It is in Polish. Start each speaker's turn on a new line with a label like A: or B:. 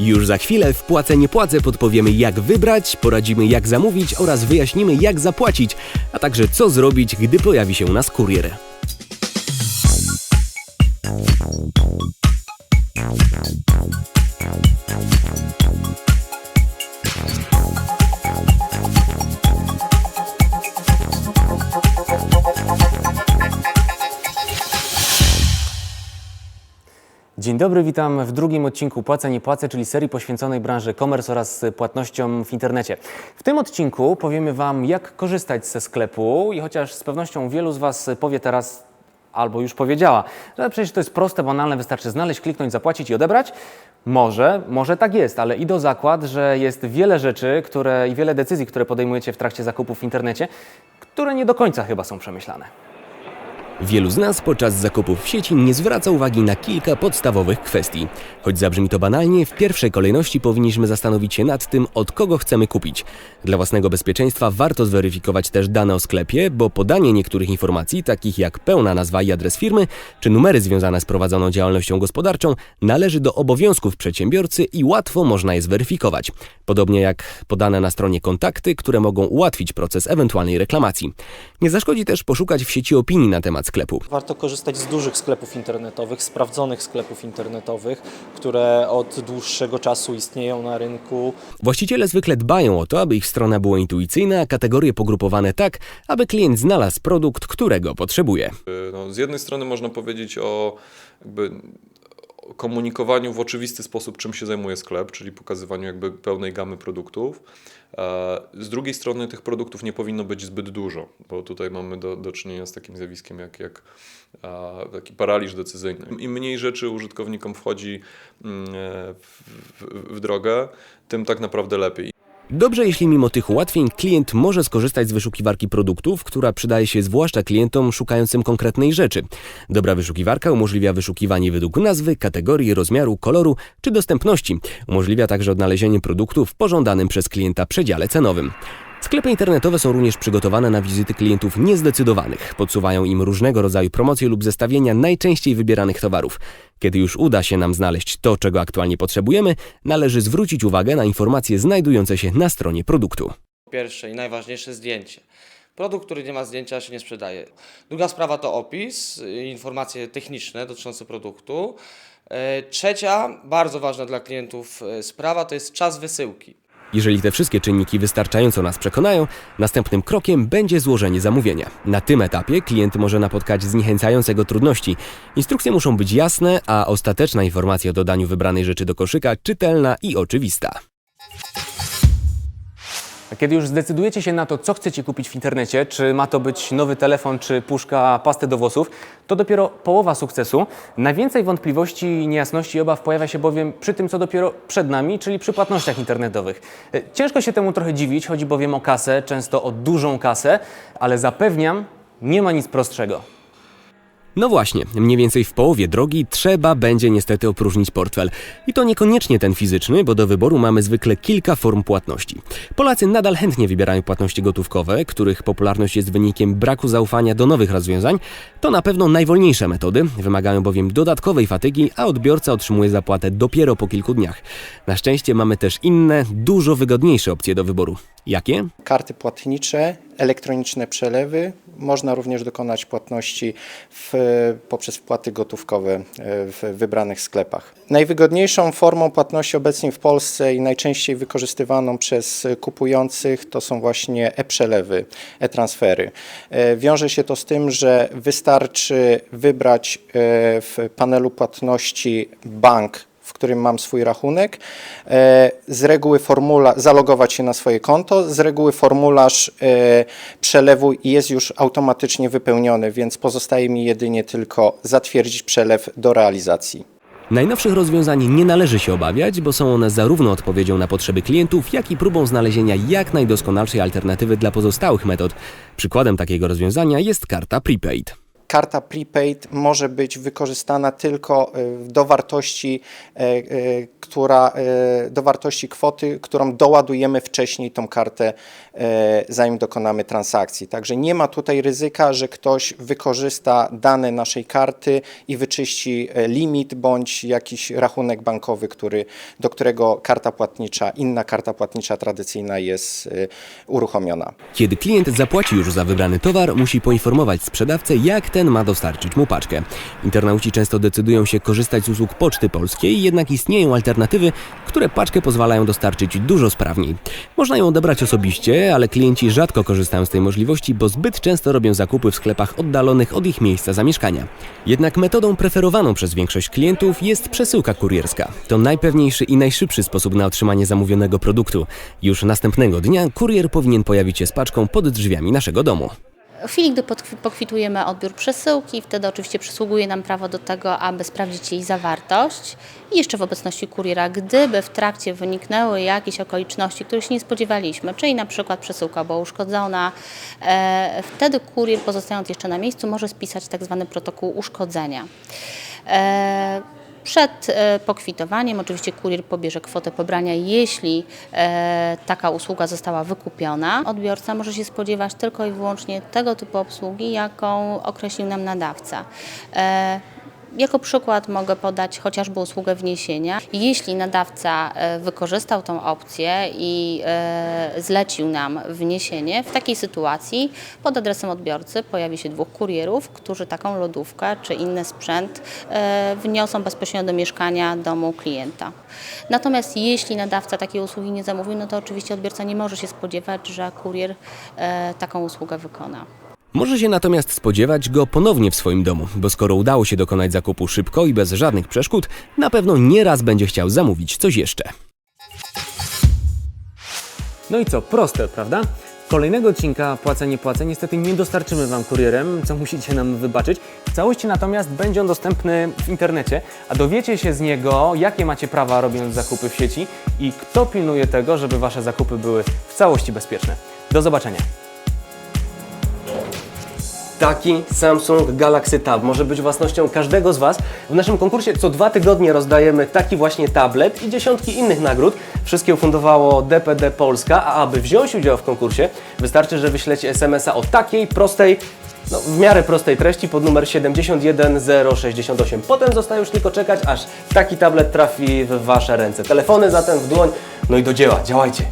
A: Już za chwilę w Płacę nie płacę podpowiemy jak wybrać, poradzimy jak zamówić oraz wyjaśnimy jak zapłacić, a także co zrobić, gdy pojawi się u nas kurier. Dzień dobry, witam w drugim odcinku Płacę nie płacę, czyli serii poświęconej branży e-commerce oraz płatnościom w internecie. W tym odcinku powiemy Wam, jak korzystać ze sklepu i chociaż z pewnością wielu z Was powie teraz albo już powiedziała, że przecież to jest proste, banalne, wystarczy znaleźć, kliknąć, zapłacić i odebrać. Może, może tak jest, ale idę o zakład, że jest wiele rzeczy które, i wiele decyzji, które podejmujecie w trakcie zakupów w internecie, które nie do końca chyba są przemyślane. Wielu z nas podczas zakupów w sieci nie zwraca uwagi na kilka podstawowych kwestii. Choć zabrzmi to banalnie, w pierwszej kolejności powinniśmy zastanowić się nad tym, od kogo chcemy kupić. Dla własnego bezpieczeństwa warto zweryfikować też dane o sklepie, bo podanie niektórych informacji, takich jak pełna nazwa i adres firmy, czy numery związane z prowadzoną działalnością gospodarczą, należy do obowiązków przedsiębiorcy i łatwo można je zweryfikować. Podobnie jak podane na stronie kontakty, które mogą ułatwić proces ewentualnej reklamacji. Nie zaszkodzi też poszukać w sieci opinii na temat sklepu.
B: Warto korzystać z dużych sklepów internetowych, sprawdzonych sklepów internetowych, które od dłuższego czasu istnieją na rynku.
A: Właściciele zwykle dbają o to, aby ich strona była intuicyjna, a kategorie pogrupowane tak, aby klient znalazł produkt, którego potrzebuje.
C: No, z jednej strony można powiedzieć o jakby komunikowaniu w oczywisty sposób, czym się zajmuje sklep, czyli pokazywaniu jakby pełnej gamy produktów. E, Z drugiej strony tych produktów nie powinno być zbyt dużo, bo tutaj mamy do, do czynienia z takim zjawiskiem jak, jak e, taki paraliż decyzyjny. Im mniej rzeczy użytkownikom wchodzi mm, e, w, w, w drogę, tym tak naprawdę lepiej.
A: Dobrze, jeśli mimo tych ułatwień klient może skorzystać z wyszukiwarki produktów, która przydaje się zwłaszcza klientom szukającym konkretnej rzeczy. Dobra wyszukiwarka umożliwia wyszukiwanie według nazwy, kategorii, rozmiaru, koloru czy dostępności. Umożliwia także odnalezienie produktu w pożądanym przez klienta przedziale cenowym. Sklepy internetowe są również przygotowane na wizyty klientów niezdecydowanych. Podsuwają im różnego rodzaju promocje lub zestawienia najczęściej wybieranych towarów. Kiedy już uda się nam znaleźć to, czego aktualnie potrzebujemy, należy zwrócić uwagę na informacje znajdujące się na stronie produktu.
D: Pierwsze i najważniejsze zdjęcie. Produkt, który nie ma zdjęcia, się nie sprzedaje. Druga sprawa to opis, informacje techniczne dotyczące produktu. E, Trzecia, bardzo ważna dla klientów e, sprawa, to jest czas wysyłki.
A: Jeżeli te wszystkie czynniki wystarczająco nas przekonają, następnym krokiem będzie złożenie zamówienia. Na tym etapie klient może napotkać zniechęcające go trudności. Instrukcje muszą być jasne, a ostateczna informacja o dodaniu wybranej rzeczy do koszyka czytelna i oczywista. Kiedy już zdecydujecie się na to, co chcecie kupić w internecie, czy ma to być nowy telefon, czy puszka pasty do włosów, to dopiero połowa sukcesu. Najwięcej wątpliwości, niejasności i obaw pojawia się bowiem przy tym, co dopiero przed nami, czyli przy płatnościach internetowych. E, Ciężko się temu trochę dziwić, chodzi bowiem o kasę, często o dużą kasę, ale zapewniam, nie ma nic prostszego. No właśnie, mniej więcej w połowie drogi trzeba będzie niestety opróżnić portfel. I to niekoniecznie ten fizyczny, bo do wyboru mamy zwykle kilka form płatności. Polacy nadal chętnie wybierają płatności gotówkowe, których popularność jest wynikiem braku zaufania do nowych rozwiązań. To na pewno najwolniejsze metody, wymagają bowiem dodatkowej fatygi, a odbiorca otrzymuje zapłatę dopiero po kilku dniach. Na szczęście mamy też inne, dużo wygodniejsze opcje do wyboru. Jakie?
E: karty płatnicze, elektroniczne przelewy. Można również dokonać płatności w, poprzez wpłaty gotówkowe e, w wybranych sklepach. Najwygodniejszą formą płatności obecnie w Polsce i najczęściej wykorzystywaną przez kupujących to są właśnie e-przelewy, e-transfery. E, Wiąże się to z tym, że wystarczy wybrać e, w panelu płatności bank, którym mam swój rachunek, e, z reguły formula, zalogować się na swoje konto, z reguły formularz e, przelewu jest już automatycznie wypełniony, więc pozostaje mi jedynie tylko zatwierdzić przelew do realizacji.
A: Najnowszych rozwiązań nie należy się obawiać, bo są one zarówno odpowiedzią na potrzeby klientów, jak i próbą znalezienia jak najdoskonalszej alternatywy dla pozostałych metod. Przykładem takiego rozwiązania jest karta prepaid.
E: Karta prepaid może być wykorzystana tylko e, do wartości, e, e, która, do wartości kwoty, którą doładujemy wcześniej tą kartę, zanim dokonamy transakcji. Także nie ma tutaj ryzyka, że ktoś wykorzysta dane naszej karty i wyczyści limit bądź jakiś rachunek bankowy, który, do którego karta płatnicza, inna karta płatnicza tradycyjna jest uruchomiona.
F: Kiedy klient zapłaci już za wybrany towar, musi poinformować sprzedawcę, jak ten ma dostarczyć mu paczkę. Internauci często decydują się korzystać z usług Poczty Polskiej, jednak istnieją alternatywy, które paczkę pozwalają dostarczyć dużo sprawniej. Można ją odebrać osobiście, ale klienci rzadko korzystają z tej możliwości, bo zbyt często robią zakupy w sklepach oddalonych od ich miejsca zamieszkania. Jednak metodą preferowaną przez większość klientów jest przesyłka kurierska. To najpewniejszy i najszybszy sposób na otrzymanie zamówionego produktu. Już następnego dnia kurier powinien pojawić się z paczką pod drzwiami naszego domu.
G: W chwili, gdy pokwitujemy odbiór przesyłki, wtedy oczywiście przysługuje nam prawo do tego, aby sprawdzić jej zawartość. I jeszcze w obecności kuriera, gdyby w trakcie wyniknęły jakieś okoliczności, których się nie spodziewaliśmy, czyli na przykład przesyłka była uszkodzona, e, wtedy kurier pozostając jeszcze na miejscu może spisać tak zwany protokół uszkodzenia. E, przed e, pokwitowaniem oczywiście kurier pobierze kwotę pobrania, jeśli e, taka usługa została wykupiona. Odbiorca może się spodziewać tylko i wyłącznie tego typu obsługi, jaką określił nam nadawca. Jako przykład mogę podać chociażby usługę wniesienia. Jeśli nadawca e, wykorzystał tą opcję i e, zlecił nam wniesienie, w takiej sytuacji pod adresem odbiorcy pojawi się dwóch kurierów, którzy taką lodówkę czy inny sprzęt e, wniosą bezpośrednio do mieszkania domu klienta. Natomiast jeśli nadawca takiej usługi nie zamówił, no to oczywiście odbiorca nie może się spodziewać, że kurier taką usługę wykona.
F: Może się natomiast spodziewać go ponownie w swoim domu, bo skoro udało się dokonać zakupu szybko i bez żadnych przeszkód, na pewno nieraz będzie chciał zamówić coś jeszcze.
A: No i co, proste, prawda? Kolejnego odcinka Płacę, nie płacę niestety nie dostarczymy Wam kurierem, co musicie nam wybaczyć. W całości natomiast będzie on dostępny w internecie, a dowiecie się z niego, jakie macie prawa robiąc zakupy w sieci i kto pilnuje tego, żeby Wasze zakupy były w całości bezpieczne. Do zobaczenia. Taki Samsung Galaxy Tab może być własnością każdego z Was. W naszym konkursie co dwa tygodnie rozdajemy taki właśnie tablet i dziesiątki innych nagród. Wszystkie ufundowało DPD Polska, a aby wziąć udział w konkursie, wystarczy, że wyślecie SMS-a o takiej prostej, no, w miarę prostej treści pod numer 71068. Potem zostaje już tylko czekać, aż taki tablet trafi w Wasze ręce. Telefony zatem w dłoń, no i do dzieła, działajcie!